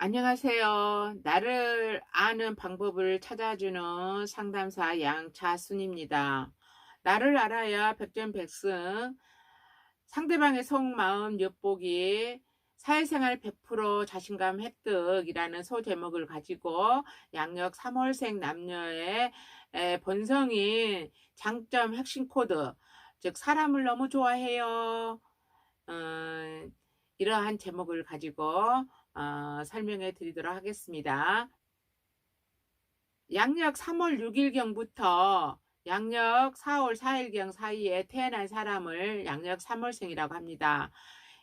안녕하세요. 나를 아는 방법을 찾아주는 상담사 양차순입니다. 나를 알아야 백전백승, 상대방의 속마음 엿보기, 사회생활 100% 자신감 획득이라는 소제목을 가지고 양력 3월생 남녀의 에, 본성인 장점 핵심 코드, 즉 사람을 너무 좋아해요. 어, 이러한 제목을 가지고 어, 설명해 드리도록 하겠습니다. 양력 3월 6일경부터 양력 4월 4일경 사이에 태어난 사람을 양력 3월생이라고 합니다.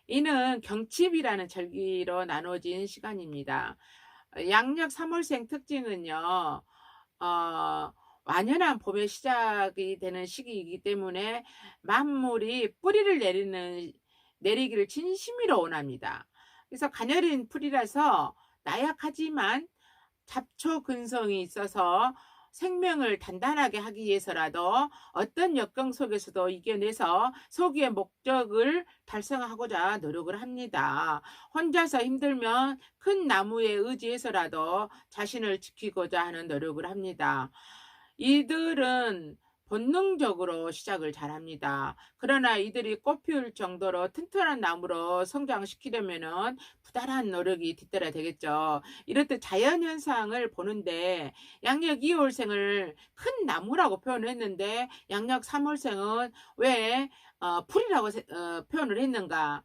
이는 경칩이라는 절기로 나눠진 시간입니다. 양력 3월생 특징은요, 어, 완연한 봄의 시작이 되는 시기이기 때문에 만물이 뿌리를 내리는, 내리기를 진심으로 원합니다. 그래서 가녀린 풀이라서 나약하지만 잡초 근성이 있어서 생명을 단단하게 하기 위해서라도 어떤 역경 속에서도 이겨내서 소기의 목적을 달성하고자 노력을 합니다. 혼자서 힘들면 큰 나무에 의지해서라도 자신을 지키고자 하는 노력을 합니다. 이들은 본능적으로 시작을 잘합니다. 그러나 이들이 꽃피울 정도로 튼튼한 나무로 성장시키려면은 부단한 노력이 뒤따라 되겠죠. 이렇듯 자연현상을 보는데 양력 2월생을 큰 나무라고 표현했는데 양력 3월생은 왜 어, 풀이라고 세- 어, 표현을 했는가?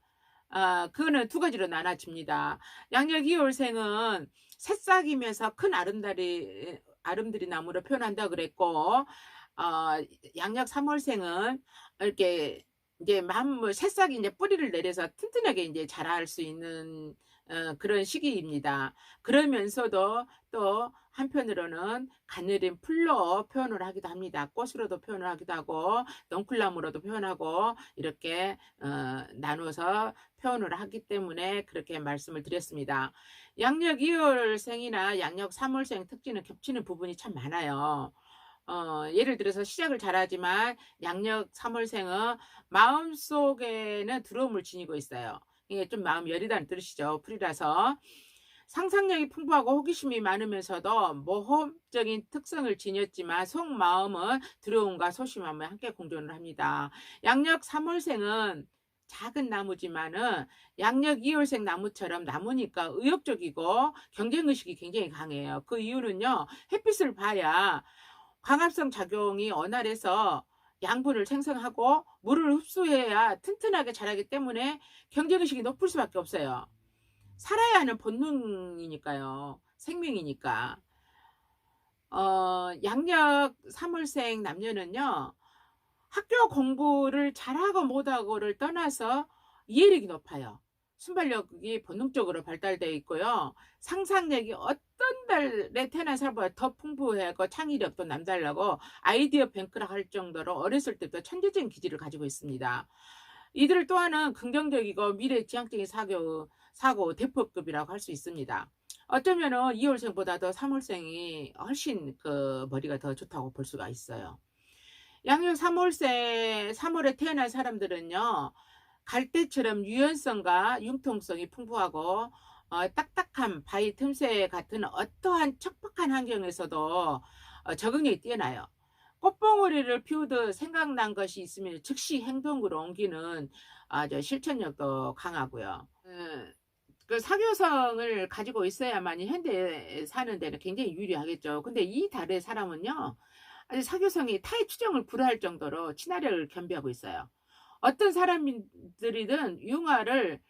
아, 그거는 두 가지로 나눠집니다. 양력 2월생은 새싹이면서 큰 아름다리, 아름드리 나무로 표현한다 그랬고, 어, 양력 3월생은 이렇게 이제 만물 새싹이 이제 뿌리를 내려서 튼튼하게 이제 자랄 수 있는 어, 그런 시기입니다. 그러면서도 또 한편으로는 가늘인 풀로 표현을 하기도 합니다. 꽃으로도 표현을 하기도 하고 넝쿨나무로도 표현하고 이렇게 어, 나눠서 표현을 하기 때문에 그렇게 말씀을 드렸습니다. 양력 2월생이나 양력 3월생 특징은 겹치는 부분이 참 많아요. 어, 예를 들어서 시작을 잘하지만 양력 3월생은 마음속에는 두려움을 지니고 있어요. 이게 좀 마음 여리다는 뜻이죠. 풀이라서. 상상력이 풍부하고 호기심이 많으면서도 모험적인 특성을 지녔지만 속마음은 두려움과 소심함을 함께 공존을 합니다. 양력 3월생은 작은 나무지만은 양력 2월생 나무처럼 나무니까 의욕적이고 경쟁의식이 굉장히 강해요. 그 이유는요, 햇빛을 봐야 광합성 작용이 원활해서 양분을 생성하고 물을 흡수해야 튼튼하게 자라기 때문에 경쟁의식이 높을 수밖에 없어요. 살아야 하는 본능이니까요. 생명이니까. 어, 양력 3월생 남녀는요, 학교 공부를 잘하고 못하고를 떠나서 이해력이 높아요. 순발력이 본능적으로 발달되어 있고요. 상상력이 어떤 달에 태어난 사람보다 더 풍부하고 창의력도 남달라고 아이디어 뱅크라 할 정도로 어렸을 때부터 천재적인 기질을 가지고 있습니다. 이들 또한은 긍정적이고 미래 지향적인 사고, 사고 대포급이라고 할 수 있습니다. 어쩌면 은 2월생보다도 3월생이 훨씬 그 머리가 더 좋다고 볼 수가 있어요. 양력 3월생, 3월에 태어난 사람들은요, 갈대처럼 유연성과 융통성이 풍부하고, 어, 딱딱한 바위 틈새 같은 어떠한 척박한 환경에서도 어, 적응력이 뛰어나요. 꽃봉오리를 피우듯 생각난 것이 있으면 즉시 행동으로 옮기는 아주 실천력도 강하고요. 음, 그 사교성을 가지고 있어야만이 현대에 사는 데는 굉장히 유리하겠죠. 근데 이 달의 사람은요, 아주 사교성이 타의 추정을 불허할 정도로 친화력을 겸비하고 있어요. 어떤 사람들이든 융화를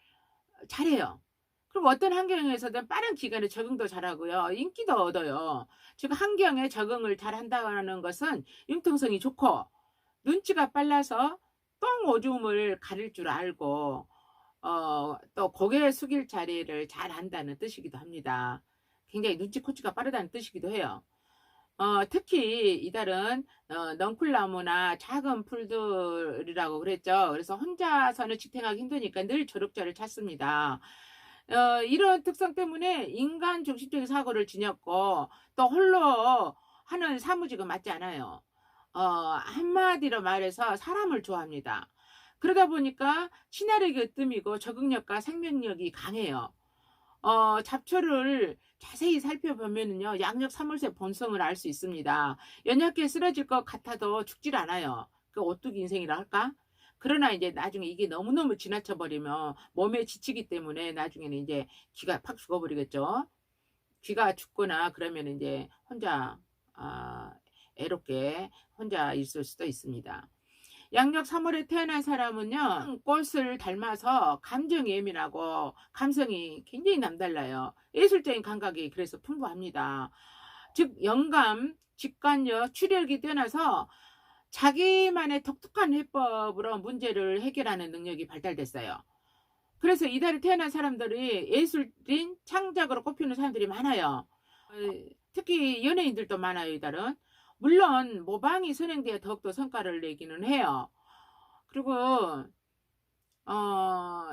잘해요. 그리고 어떤 환경에서든 빠른 기간에 적응도 잘하고요. 인기도 얻어요. 즉 환경에 적응을 잘한다는 것은 융통성이 좋고 눈치가 빨라서 똥 오줌을 가릴 줄 알고 어, 또 고개 숙일 자리를 잘 한다는 뜻이기도 합니다. 굉장히 눈치 코치가 빠르다는 뜻이기도 해요. 어, 특히 이달은 어, 넝쿨나무나 작은 풀들이라고 그랬죠. 그래서 혼자서는 지탱하기 힘드니까 늘 조력자를 찾습니다. 어, 이런 특성 때문에 인간 중심적인 사고를 지녔고 또 홀로 하는 사무직은 맞지 않아요. 어, 한마디로 말해서 사람을 좋아합니다. 그러다 보니까 친화력이 으뜸이고 적응력과 생명력이 강해요. 어, 잡초를 자세히 살펴보면은요, 양력 3월새 본성을 알 수 있습니다. 연약해 쓰러질 것 같아도 죽질 않아요. 그 오뚜기 인생이라 할까? 그러나 이제 나중에 이게 너무너무 지나쳐 버리면 몸에 지치기 때문에 나중에는 이제 기가 팍 죽어버리겠죠. 귀가 죽거나 그러면 이제 혼자 아, 애롭게 혼자 있을 수도 있습니다. 양력 3월에 태어난 사람은요, 꽃을 닮아서 감정 예민하고 감성이 굉장히 남달라요. 예술적인 감각이 그래서 풍부합니다. 즉, 영감, 직관력, 추력이 뛰어나서 자기만의 독특한 해법으로 문제를 해결하는 능력이 발달됐어요. 그래서 이달에 태어난 사람들이 예술인 창작으로 꼽히는 사람들이 많아요. 어, 특히 연예인들도 많아요, 이달은. 물론 모방이 선행되어 더욱더 성과를 내기는 해요. 그리고 어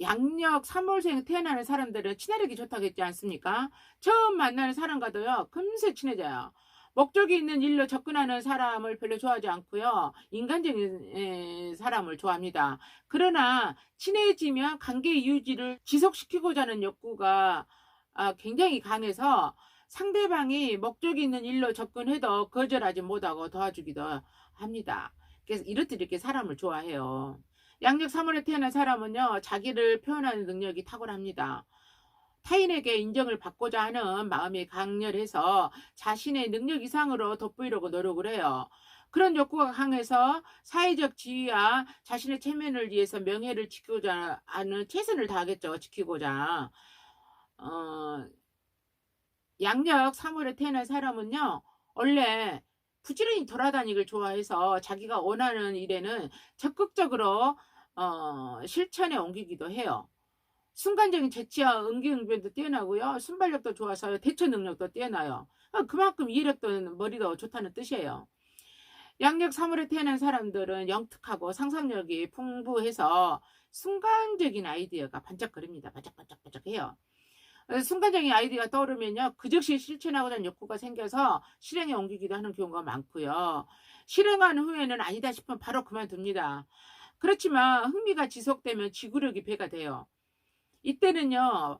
양력 3월생 태어나는 사람들은 친화력이 좋다고 했지 않습니까? 처음 만나는 사람과도요 금세 친해져요. 목적이 있는 일로 접근하는 사람을 별로 좋아하지 않고요. 인간적인 사람을 좋아합니다. 그러나 친해지면 관계 유지를 지속시키고자 하는 욕구가 아, 굉장히 강해서 상대방이 목적이 있는 일로 접근해도 거절하지 못하고 도와주기도 합니다. 그래서 이렇듯 이렇게 사람을 좋아해요. 양력 3월에 태어난 사람은요, 자기를 표현하는 능력이 탁월합니다. 타인에게 인정을 받고자 하는 마음이 강렬해서 자신의 능력 이상으로 돋보이려고 노력을 해요. 그런 욕구가 강해서 사회적 지위와 자신의 체면을 위해서 명예를 지키고자 하는 최선을 다하겠죠. 지키고자. 어, 양력 3월에 태어난 사람은요. 원래 부지런히 돌아다니기를 좋아해서 자기가 원하는 일에는 적극적으로 어, 실천에 옮기기도 해요. 순간적인 재치와 응기응변도 뛰어나고요. 순발력도 좋아서 대처 능력도 뛰어나요. 어, 그만큼 이해력도 머리도 좋다는 뜻이에요. 양력 3월에 태어난 사람들은 영특하고 상상력이 풍부해서 순간적인 아이디어가 반짝거립니다. 반짝반짝반짝해요. 어, 순간적인 아이디어가 떠오르면요. 그 즉시 실천하고자 하는 욕구가 생겨서 실행에 옮기기도 하는 경우가 많고요. 실행한 후에는 아니다 싶으면 바로 그만둡니다. 그렇지만 흥미가 지속되면 지구력이 배가 돼요. 이때는요,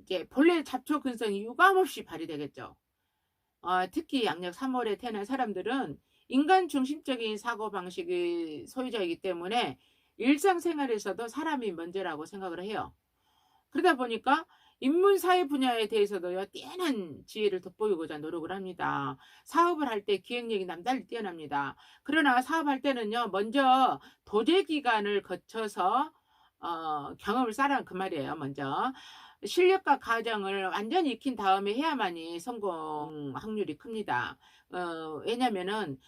이제 본래 잡초 근성이 유감없이 발휘되겠죠. 어, 특히 양력 3월에 태어난 사람들은 인간 중심적인 사고 방식의 소유자이기 때문에 일상생활에서도 사람이 먼저라고 생각을 해요. 그러다 보니까 인문사회 분야에 대해서도요, 뛰어난 지혜를 돋보이고자 노력을 합니다. 사업을 할 때 기획력이 남달리 뛰어납니다. 그러나 사업할 때는요, 먼저 도제 기간을 거쳐서 어, 경험을 쌓으란 그 말이에요, 먼저. 실력과 가정을 완전히 익힌 다음에 해야만이 성공 확률이 큽니다. 어, 왜냐면은,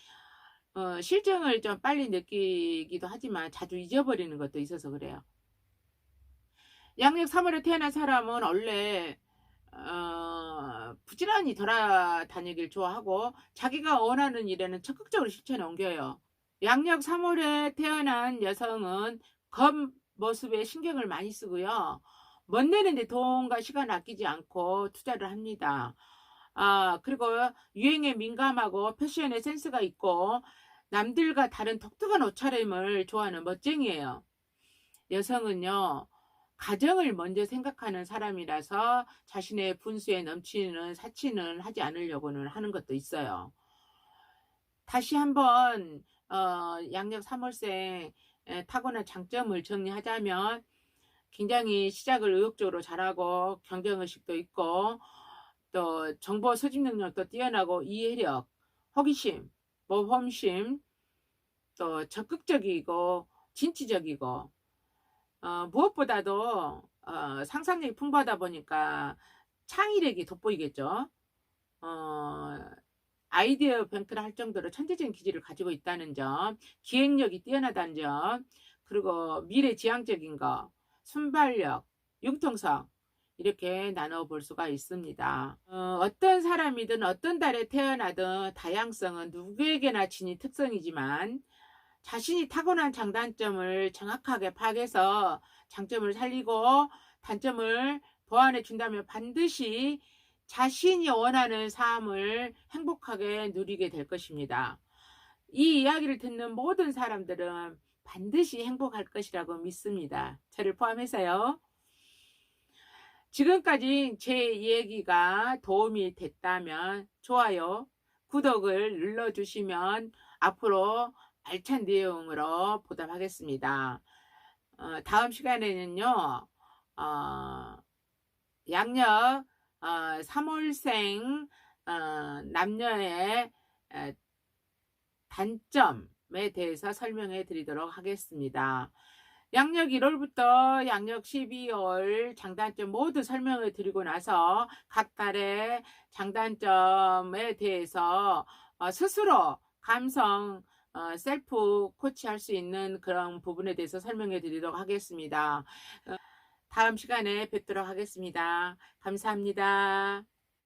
어, 실정을 좀 빨리 느끼기도 하지만 자주 잊어버리는 것도 있어서 그래요. 양력 3월에 태어난 사람은 원래, 어, 부지런히 돌아다니길 좋아하고 자기가 원하는 일에는 적극적으로 실천에 옮겨요. 양력 3월에 태어난 여성은 검 모습에 신경을 많이 쓰고요. 멋내는데 돈과 시간 아끼지 않고 투자를 합니다. 아, 그리고 유행에 민감하고 패션에 센스가 있고 남들과 다른 독특한 옷차림을 좋아하는 멋쟁이에요. 여성은요, 가정을 먼저 생각하는 사람이라서 자신의 분수에 넘치는 사치는 하지 않으려고는 하는 것도 있어요. 다시 한번 어, 양력 3월생 타고난 장점을 정리하자면 굉장히 시작을 의욕적으로 잘하고 경쟁의식도 있고 또 정보 수집 능력도 뛰어나고 이해력, 호기심, 모험심, 또 적극적이고 진취적이고 어, 무엇보다도 어, 상상력이 풍부하다 보니까 창의력이 돋보이겠죠. 어, 아이디어 뱅크를 할 정도로 천재적인 기질을 가지고 있다는 점, 기획력이 뛰어나다는 점, 그리고 미래지향적인 거, 순발력, 융통성 이렇게 나눠볼 수가 있습니다. 어, 떤 사람이든 어떤 달에 태어나든 다양성은 누구에게나 지닌 특성이지만 자신이 타고난 장단점을 정확하게 파악해서 장점을 살리고 단점을 보완해 준다면 반드시 자신이 원하는 삶을 행복하게 누리게 될 것입니다. 이 이야기를 듣는 모든 사람들은 반드시 행복할 것이라고 믿습니다. 저를 포함해서요. 지금까지 제 이야기가 도움이 됐다면 좋아요, 구독을 눌러주시면 앞으로 알찬 내용으로 보답하겠습니다. 어, 다음 시간에는요, 어, 양력 어, 3월생 어, 남녀의 에, 단점에 대해서 설명해 드리도록 하겠습니다. 양력 1월부터 양력 12월 장단점 모두 설명을 드리고 나서 각 달의 장단점에 대해서 어, 스스로 감성 어, 셀프 코치할 수 있는 그런 부분에 대해서 설명해 드리도록 하겠습니다. 어, 다음 시간에 뵙도록 하겠습니다. 감사합니다.